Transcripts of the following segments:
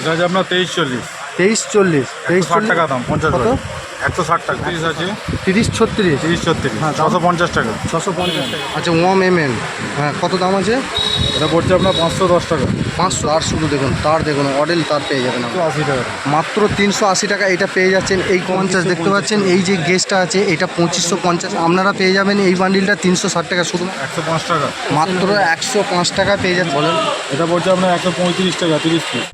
এটা আছে আপনার তেইশ চল্লিশ। তেইশ চল্লিশ তেইশ ষাট টাকা দাম পঞ্চাশ কত? একশো ষাট টাকা। তিরিশ আছে? তিরিশ ছত্রিশ। তিরিশ ছত্রিশ। হ্যাঁ, ছশো পঞ্চাশ টাকা। ছশো পঞ্চাশ আচ্ছা ওয়াম এম এল হ্যাঁ কত দাম আছে? এটা পড়ছে আপনার পাঁচশো দশ টাকা। পাঁচশো আর শুধু দেখুন তার দেখুন অডেল তার পেয়ে যাবেন। আশি টাকা। মাত্র তিনশো আশি টাকা এটা পেয়ে যাচ্ছেন এই পঞ্চাশ। দেখতে পাচ্ছেন এই যে গেস্টটা আছে এটা পঁচিশশো পঞ্চাশ। আপনারা পেয়ে যাবেন এই বান্ডিলটা তিনশো ষাট টাকা শুধু। একশো পাঁচ টাকা। মাত্র একশো পাঁচ টাকা পেয়ে যাচ্ছেন। বলেন। এটা পড়ছে আপনার একশো পঁয়ত্রিশ টাকা তিরিশ পিস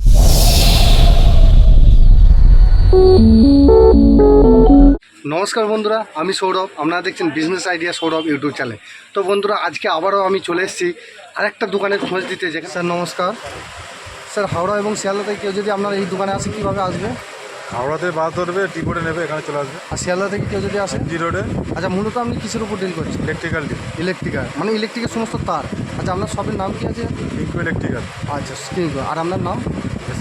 নমস্কার বন্ধুরা আমি সৌরভ। আপনারা দেখছেন business idea Sourav YouTube channel তো বন্ধুরা আজকে আবারও আমি চলে এসেছি আরেকটা দোকানের খোঁজ দিতে যেখানে স্যার নমস্কার। স্যার হাওড়া এবং শিয়ালদা থেকে কেউ যদি আপনার এই দোকানে আসে কীভাবে আসবে? হাওড়াতে বাস ধরবে টি করে নেবে এখানে চলে আসবে। আর শিয়ালদা থেকে কেউ যদি আসে? জি রোডে। আচ্ছা মূলত আপনি কিসের উপর ডিল করছেন? ইলেকট্রিক্যাল ডিপ ইলেকট্রিকাল মানে ইলেকট্রিকের সমস্ত তার। আচ্ছা আপনার শপের নাম কি আছে? ইলেকট্রিক্যাল আচ্ছা আর আপনার নাম?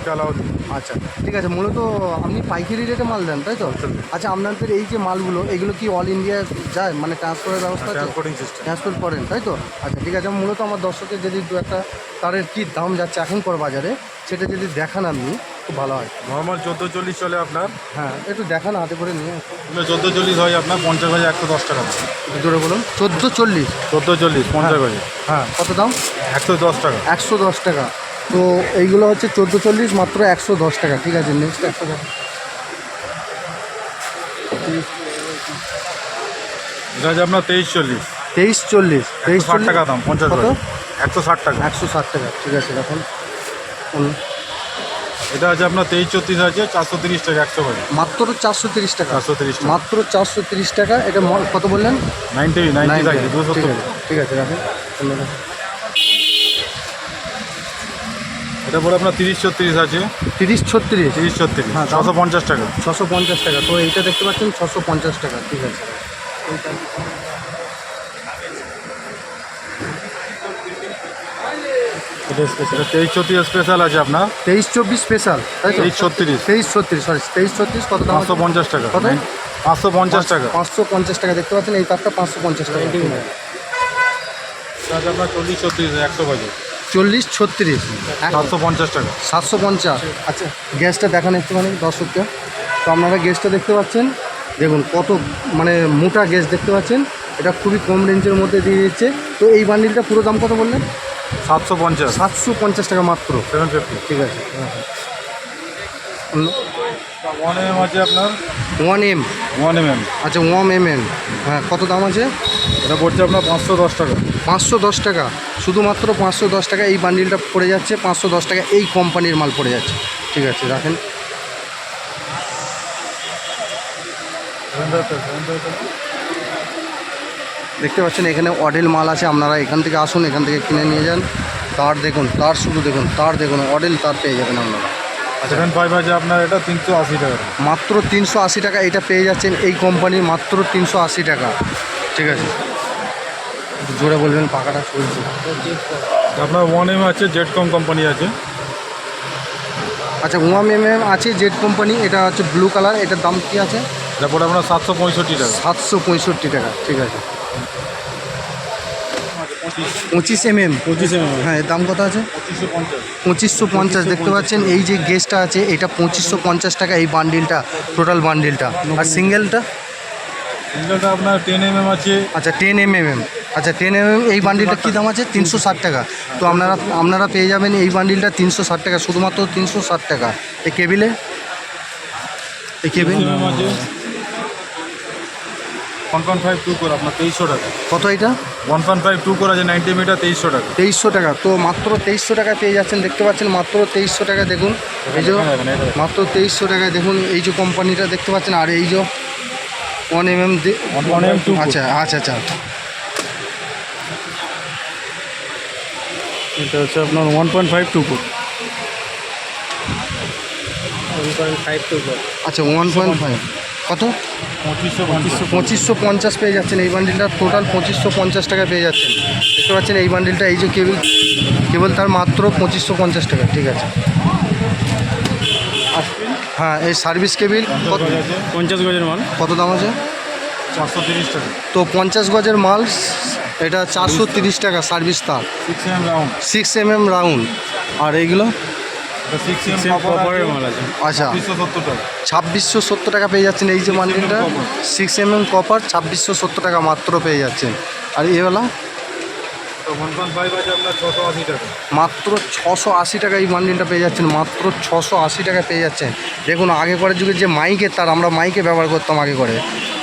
এসকালাউদ্দিন আচ্ছা ঠিক আছে মূলত আপনি পাইকারি রেটে মাল দেন তাই তো? আচ্ছা আপনাদের এই যে মালগুলো এগুলো কি অল ইন্ডিয়া যায়? মানে ট্রান্সফারের ব্যবস্থা ট্রান্সপোর্টিং সিস্টেম ট্রান্সপোর্ট করেন তাই তো? আচ্ছা ঠিক আছে মূলত আমার দর্শকের যদি দু একটা তারের কী দাম যাচ্ছে এখন পর বাজারে সেটা যদি দেখান আপনি খুব ভালো হয়। নর্মাল চোদ্দ চল্লিশ চলে আপনার। হ্যাঁ একটু দেখান হাতে করে নিয়ে চোদ্দ চল্লিশ হয় আপনার পঞ্চাশ হাজার একশো দশ টাকা। একটু বলুন। চোদ্দ চল্লিশ চোদ্দ চল্লিশ পঞ্চাশ হাজার। হ্যাঁ কত দাম? একশো দশ টাকা। একশো দশ টাকা। তো এইগুলো হচ্ছে চোদ্দ চল্লিশ মাত্র একশো দশ টাকা। ঠিক আছে নেক্সট একশো টাকা এটা আছে আপনার তেইশ চল্লিশ। তেইশ চল্লিশ তেইশ ষাট টাকা দাম পঞ্চাশ কত? একশো ষাট টাকা। একশো ষাট টাকা ঠিক আছে এখন। এটা আছে আপনার তেইশ চৌত্রিশ আছে চারশো তিরিশ টাকা একশো করে মাত্র চারশো তিরিশ টাকা। চারশো তিরিশ মাত্র চারশো তিরিশ টাকা এটা কত বললেন? নাইনটি নাইনটি 90 থাকে দুশো ঠিক আছে ঠিক আছে রাখেন। ধন্যবাদ। এটা পরে আপনার তিরিশ ছত্রিশ আছে। তিরিশ ছত্রিশ? তিরিশ ছত্রিশ। হ্যাঁ? ছশো পঞ্চাশ টাকা। ছশো পঞ্চাশ টাকা। তো এইটা দেখতে পাচ্ছেন ছশো পঞ্চাশ টাকা ঠিক আছে। এটা তেইশ ছত্রিশ স্পেশাল আছে আপনার। তেইশ চব্বিশ স্পেশাল তাই তেইশ ছত্রিশ। তেইশ ছত্রিশ সরি তেইশ ছত্রিশ কত পাঁচশো পঞ্চাশ টাকা। কত? পাঁচশো পঞ্চাশ টাকা। পাঁচশো পঞ্চাশ টাকা দেখতে পাচ্ছেন এই তারটা পাঁচশো পঞ্চাশ টাকা। এটা আপনার চল্লিশ ছত্রিশ একশো বাজে। চল্লিশ ছত্রিশ। সাতশো পঞ্চাশ টাকা। সাতশো পঞ্চাশ। আচ্ছা গ্যাসটা দেখান একটুখানি দর্শককে। তো আপনারা গ্যাসটা দেখতে পাচ্ছেন দেখুন কত মানে মোটা গ্যাস দেখতে পাচ্ছেন এটা খুবই কম রেঞ্জের মধ্যে দিয়ে দিচ্ছে। তো এই বান্ডিলটা পুরো দাম কত বললেন? সাতশো পঞ্চাশ। সাতশো পঞ্চাশ টাকা মাত্র। Seven fifty. ঠিক আছে ওয়ান এম আছে আপনার? One M. One M M. আচ্ছা ওয়ান এম এম। হ্যাঁ কত দাম আছে? এটা পড়ছে আপনার পাঁচশো দশ টাকা। পাঁচশো দশ টাকা। শুধুমাত্র পাঁচশো দশ টাকা এই বান্ডিলটা পড়ে যাচ্ছে পাঁচশো দশ টাকা এই কোম্পানির মাল পড়ে যাচ্ছে। ঠিক আছে রাখেন। দেখতে পাচ্ছেন এখানে অডেল মাল আছে আপনারা এখান থেকে আসুন এখান থেকে কিনে নিয়ে যান। তার দেখুন তার শুধু দেখুন তার দেখুন অডেল তার পেয়ে যাবেন আপনারা। সেভেন ফাইভ আছে আপনার এটা তিনশো আশি টাকা। মাত্র তিনশো আশি টাকা এটা পেয়ে যাচ্ছেন এই কোম্পানির মাত্র তিনশো আশি টাকা। ঠিক আছে। একটু জোরে বলবেন পাকাটা চলছে আপনার ওয়ান এম আছে জেড কম কোম্পানি আছে। আচ্ছা ওয়ান এম এম আছে জেড কোম্পানি এটা হচ্ছে ব্লু কালার এটার দাম কি আছে? তারপরে আপনার সাতশো পঁয়ষট্টি টাকা। সাতশো পঁয়ষট্টি টাকা ঠিক আছে। পঁচিশ এম এম পঁচিশ এম হ্যাঁ এর দাম কত আছে? পঁচিশশো পঞ্চাশ। পঁচিশশো পঞ্চাশ দেখতে পাচ্ছেন এই যে গেসটা আছে এটা পঁচিশশো পঞ্চাশ টাকা এই বান্ডিলটা টোটাল বান্ডিলটা আর সিঙ্গেলটা সিঙ্গেলটা আপনার টেন এম এম আছে। আচ্ছা টেন এম এম এম আচ্ছা টেন এম এম এই বান্ডিলটা কী দাম আছে? তিনশো ষাট টাকা। তো আপনারা আপনারা পেয়ে যাবেন এই বান্ডিলটা তিনশো ষাট টাকা শুধুমাত্র তিনশো ষাট টাকা। এই কেবিলে এই cable one point five two করে আপনার তেইশশো টাকা। কত এটা? ওয়ান পয়েন্ট ফাইভ টু করে আছে নাইনটি মিটার তেইশশো টাকা। তেইশশো টাকা। তো মাত্র তেইশশো টাকায় পেয়ে যাচ্ছেন দেখতে পাচ্ছেন মাত্র তেইশশো টাকা দেখুন। এই যে মাত্র তেইশশো টাকায় দেখুন এই যে কোম্পানিটা দেখতে পাচ্ছেন আর এই যে ওয়ান এম এম আচ্ছা আচ্ছা আচ্ছা। এটা হচ্ছে আপনার one point five two four আচ্ছা ওয়ান পয়েন্ট ফাইভ কত? পঁচিশশো পঁচিশশো পঁচিশশো পঞ্চাশ পেয়ে যাচ্ছেন। এই বান্ডিলটা টোটাল পঁচিশশো পঞ্চাশ টাকা পেয়ে যাচ্ছেন। দেখতে পাচ্ছেন এই বান্ডিলটা এই যে কেবল কেবল তার মাত্র পঁচিশশো পঞ্চাশ টাকা। ঠিক আছে। হ্যাঁ এই সার্ভিস কেবিল কত? পঞ্চাশ গজের মাল। কত দাম আছে? চারশো তিরিশ টাকা। তো পঞ্চাশ গজের মাল এটা চারশো তিরিশ টাকা সার্ভিস তার। সিক্স এম এম রাউন্ড আর এইগুলো। আচ্ছা। ছাব্বিশশো সত্তর টাকা পেয়ে যাচ্ছেন এই যে বান্ডিলটা সিক্স এম এম কপার ছাব্বিশশো সত্তর টাকা মাত্র পেয়ে যাচ্ছেন। আর এবেলা তো ওয়ান পয়েন্ট ফাইভ আছে আপনার ছশো আশি টাকা। মাত্র ছশো আশি টাকা এই বান্ডিলটা পেয়ে যাচ্ছেন মাত্র ছশো আশি টাকা পেয়ে যাচ্ছেন। দেখুন আগে করে যুগে যে মাইকের তার আমরা মাইকে ব্যবহার করতাম আগে করে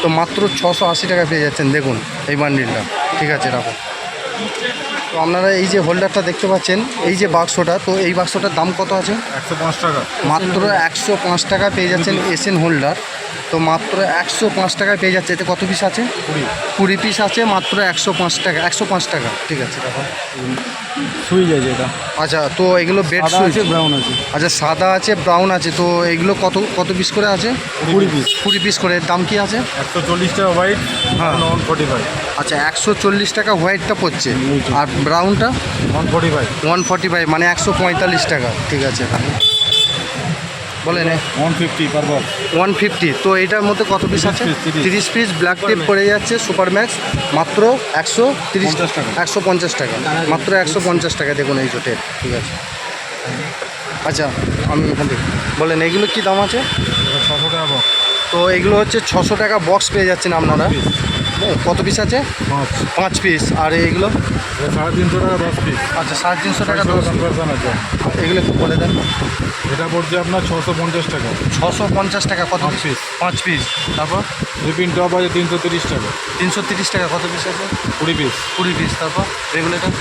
তো মাত্র ছশো আশি টাকা পেয়ে যাচ্ছেন দেখুন এই বান্ডিলটা ঠিক আছে রাখুন। তো আপনারা এই যে হোল্ডারটা দেখতে পাচ্ছেন এই যে বাক্সটা তো এই বাক্সটার দাম কত আছে? একশো পাঁচ টাকা। মাত্র একশো পাঁচ টাকা পেয়ে যাচ্ছেন এসএন হোল্ডার তো মাত্র একশো পাঁচ টাকায় পেয়ে যাচ্ছে এতে কত পিস আছে? কুড়ি। কুড়ি পিস আছে মাত্র একশো পাঁচ টাকা একশো পাঁচ টাকা। ঠিক আছে সুইচ আছে এটা আচ্ছা তো এগুলো বেড সাদা আছে ব্রাউন আছে। আচ্ছা সাদা আছে ব্রাউন আছে তো এগুলো কত কত পিস করে আছে? কুড়ি পিস কুড়ি পিস করে এর দাম কি আছে? একশো চল্লিশ টাকা হোয়াইট হ্যাঁ। ওয়ান ফোর্টি ফাইভ আচ্ছা একশো চল্লিশ টাকা হোয়াইটটা পড়ছে। আর ব্রাউনটা one forty five one forty five মানে একশো পঁয়তাল্লিশ টাকা ঠিক আছে। বলেন one fifty per box one fifty তো এটার মধ্যে কত পিস আছে? তিরিশ। পিস ব্ল্যাক টেপ পড়ে যাচ্ছে সুপার ম্যাক্স মাত্র একশো তিরিশ। একশো পঞ্চাশ টাকা। মাত্র একশো পঞ্চাশ টাকা দেখুন এই জোটের ঠিক আছে। আচ্ছা আমি এখান থেকে বলেন এগুলো কী দাম আছে? ছশো টাকা বক্স তো এগুলো হচ্ছে ছশো টাকা বক্স পেয়ে যাচ্ছেন আপনারা। কত পিস আছে? পাঁচ। পাঁচ পিস আর এইগুলো সাড়ে তিনশো টাকা দশ পিস আচ্ছা সাড়ে তিনশো টাকা দশ কনভার্সন আছে। এগুলো একটু বলে দেন। এটা পড়ছে আপনার ছশো পঞ্চাশ টাকা। ছশো পঞ্চাশ টাকা কত পাঁচ পিস পাঁচ পিস তারপর? রিপিন টপ আছে তিনশো তিরিশ টাকা। তিনশো তিরিশ টাকা কত পিস আছে? কুড়ি পিস কুড়ি পিস তারপর? রেগুলেটার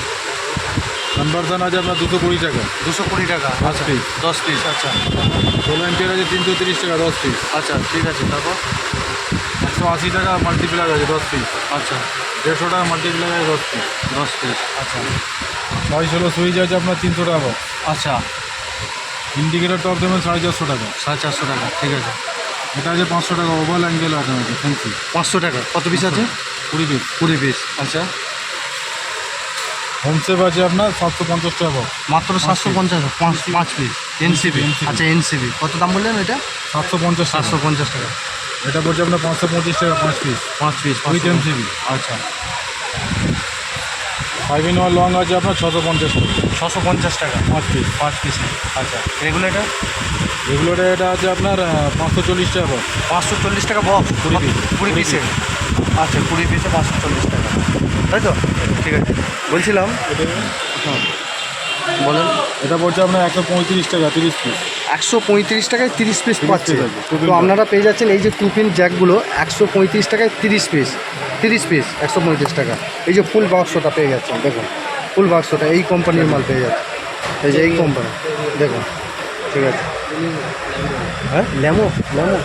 কনভার্সন আছে আপনার দুশো কুড়ি টাকা। দুশো কুড়ি টাকা। পাঁচ পিস দশ পিস আচ্ছা। ষোলো এমপিয়ার আছে তিনশো তিরিশ টাকা দশ পিস আচ্ছা ঠিক আছে। তারপর? একশো আশি টাকা মাল্টিপ্লাগ আছে দশ পিস আচ্ছা। দেড়শো টাকা মাল্টিপ্লাগ আছে দশ পিস দশ পিস আচ্ছা। ছয় ষোলো সুইচ আছে আপনার তিনশো টাকা। আচ্ছা। ইন্ডিকেটার টপ দেবেন সাড়ে চারশো টাকা। সাড়ে চারশো টাকা ঠিক আছে। এটা আছে পাঁচশো টাকা ওভার অ্যাঙ্গেল আছে আছে ফ্যান্সি পাঁচশো টাকা কত পিস আছে? কুড়ি পিস কুড়ি পিস আচ্ছা। হোম সেভ আছে আপনার সাতশো পঞ্চাশ টাকা। মাত্র সাতশো পঞ্চাশ পাঁচ পাঁচ পিস এনসিবি আচ্ছা এনসিবি কত দাম বললেন এটা? সাতশো পঞ্চাশ সাতশো পঞ্চাশ টাকা। এটা পড়ছে আপনার পাঁচশো পঁচিশ টাকা পাঁচ পিস পাঁচ পিস উইথ এমসিবি আচ্ছা। ফাইভ ইন ওয়ান লং আছে আপনার ছশো পঞ্চাশ টাকা। ছশো পঞ্চাশ টাকা। পাঁচ পিস পাঁচ পিস আচ্ছা। রেগুলেটার রেগুলেটার এটা আছে আপনার পাঁচশো চল্লিশ টাকা। পাঁচশো চল্লিশ টাকা বক্স? কুড়ি piece। কুড়ি পিসের আচ্ছা কুড়ি পিসে পাঁচশো চল্লিশ টাকা। তাই তো? ঠিক আছে। বলছিলাম। হ্যাঁ। বলেন। এটা পড়ছে আপনার একশো পঁয়ত্রিশ টাকা তিরিশ পিস একশো পঁয়ত্রিশ টাকায় তিরিশ পিস পাচ্ছে। তো আপনারা পেয়ে যাচ্ছেন এই যে টু পিন জ্যাকগুলো একশো পঁয়ত্রিশ টাকায় তিরিশ পিস তিরিশ পিস একশো পঁয়ত্রিশ টাকা। এই যে ফুল বাক্সটা পেয়ে যাচ্ছেন দেখুন। ফুল বাক্সটা এই কোম্পানির মাল পেয়ে যাচ্ছে এই যে এই কোম্পানি দেখুন। ঠিক আছে। হ্যাঁ? ল্যামো ল্যামো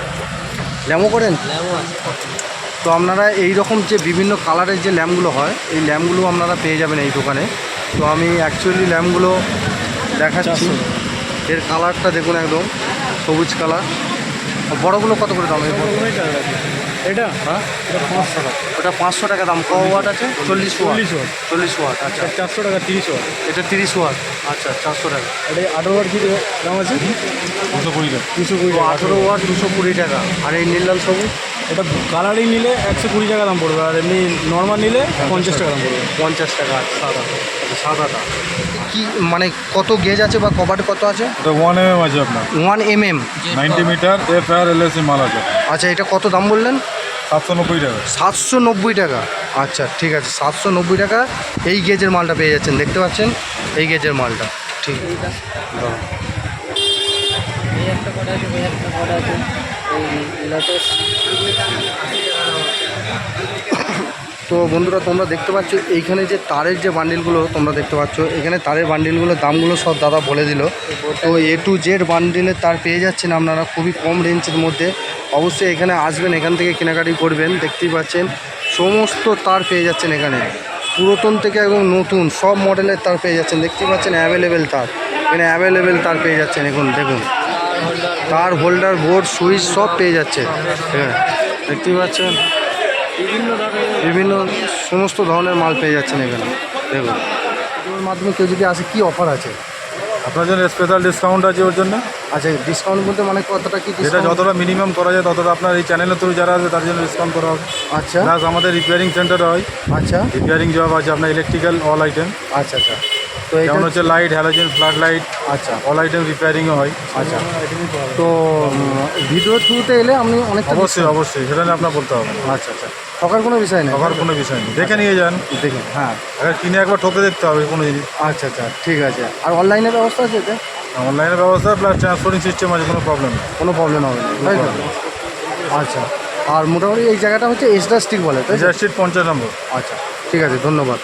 ল্যামো করেন? তো আপনারা এই রকম যে বিভিন্ন কালারের যে ল্যাম্পগুলো হয় এই ল্যাম্পগুলো আপনারা পেয়ে যাবেন এই দোকানে। তো আমি অ্যাকচুয়ালি ল্যাম্পগুলো দেখাচ্ছি। এর কালারটা দেখুন একদম সবুজ কালার। বড়গুলো কত করে দাম? এটা? হ্যাঁ? এটা পাঁচশো টাকা। ওটা পাঁচশো টাকা দাম। ক ওয়াট আছে? চল্লিশ চল্লিশ ওয়াট। চল্লিশ ওয়াট আচ্ছা। চারশো টাকা তিরিশ ওয়াট। এটা তিরিশ ওয়াট। আচ্ছা চারশো টাকা। এটা আঠারো ওয়াট কি দাম আছে? দুশো কুড়ি টাকা। দুশো কুড়ি আঠেরো ওয়াট। দুশো কুড়ি টাকা। আর এই নীল লাল সবুজ? এটা কালারিং নিলে একশো কুড়ি টাকা দাম পড়বে আর এমনি নর্মাল নিলে পঞ্চাশ টাকা দাম পড়বে। পঞ্চাশ টাকা সাদা আচ্ছা। সাদাটা। কি মানে কত গেজ আছে বা কভার কত আছে? এটা ওয়ান এম এম আছে আপনার। One M M ninety meter F R L S মাল আছে। আচ্ছা এটা কত দাম বললেন? সাতশো নব্বই টাকা। সাতশো নব্বই টাকা। আচ্ছা ঠিক আছে সাতশো নব্বই টাকা। এই গেজের মালটা পেয়ে যাচ্ছেন দেখতে পাচ্ছেন? এই গেজের মালটা ঠিক। আছে তো বন্ধুরা, তোমরা দেখতে পাচ্ছ, এইখানে যে তারের যে বান্ডিলগুলো তোমরা দেখতে পাচ্ছ, এখানে তারের বান্ডিলগুলোর দামগুলো সব দাদা বলে দিল। তো এ টু জেড বান্ডিলের তার পেয়ে যাচ্ছেন আপনারা খুবই কম রেঞ্জের মধ্যে। অবশ্যই এখানে আসবেন, এখান থেকে কেনাকাটি করবেন, দেখতেই পাচ্ছেন। সমস্ত তার পেয়ে যাচ্ছেন এখানে। পুরাতন থেকে একদম নতুন সব মডেলের তার পেয়ে যাচ্ছেন। দেখতেই পাচ্ছেন অ্যাভেলেবেল তার। এখানে অ্যাভেলেবেল তার পেয়ে যাচ্ছেন। এখন দেখুন। তার হোল্ডার বোর্ড সুইচ সব পেয়ে যাচ্ছে। হ্যাঁ দেখতেই পাচ্ছেন? বিভিন্ন সমস্ত ধরনের মাল পেয়ে যাচ্ছেন এখানে। দেখুন। মাধ্যমে কেউ যদি আসে কি অফার আছে? আপনার জন্য স্পেশাল ডিসকাউন্ট আছে ওর জন্য? আচ্ছা ডিসকাউন্ট বলতে মানে কতটা কি যেটা যতটা মিনিমাম করা যায় ততটা আপনার এই চ্যানেলের থ্রু যারা আছে তার জন্য ডিসকাউন্ট করা হবে। আচ্ছা। প্লাস আমাদের রিপেয়ারিং সেন্টার হয়। আচ্ছা। রিপেয়ারিং জব আছে আপনার ইলেকট্রিক্যাল অল আইটেম আচ্ছা আচ্ছা। তো যেমন হচ্ছে লাইট হ্যালোজেন ফ্লাড লাইট আচ্ছা। অল আইটেম রিপেয়ারিংও হয়। আচ্ছা। তো ভিডিও থ্রুতে এলে আপনি অনেকটা অবশ্যই অবশ্যই। সেটা নিয়ে আপনার বলতে হবে। আচ্ছা আচ্ছা। ঠকার কোনো বিষয় নেই। ঠকার কোনো বিষয় নেই। দেখে নিয়ে যান। দেখুন হ্যাঁ। আগে কিনে একবার ঠকে দেখতে হবে কোনো জিনিস। আচ্ছা আচ্ছা। ঠিক আছে। আর অনলাইনের ব্যবস্থা আছে এতে? অনলাইনের ব্যবস্থা প্লাস ট্রান্সপোর্টিং সিস্টেম আছে কোনো প্রবলেম কোনো প্রবলেম হবে না। তাই তো? আচ্ছা। আর মোটামুটি এই জায়গাটা হচ্ছে এসডা স্টিক বলে তাই তো? স্ট্রিট পঞ্চাশ নম্বর। আচ্ছা। ঠিক আছে ধন্যবাদ।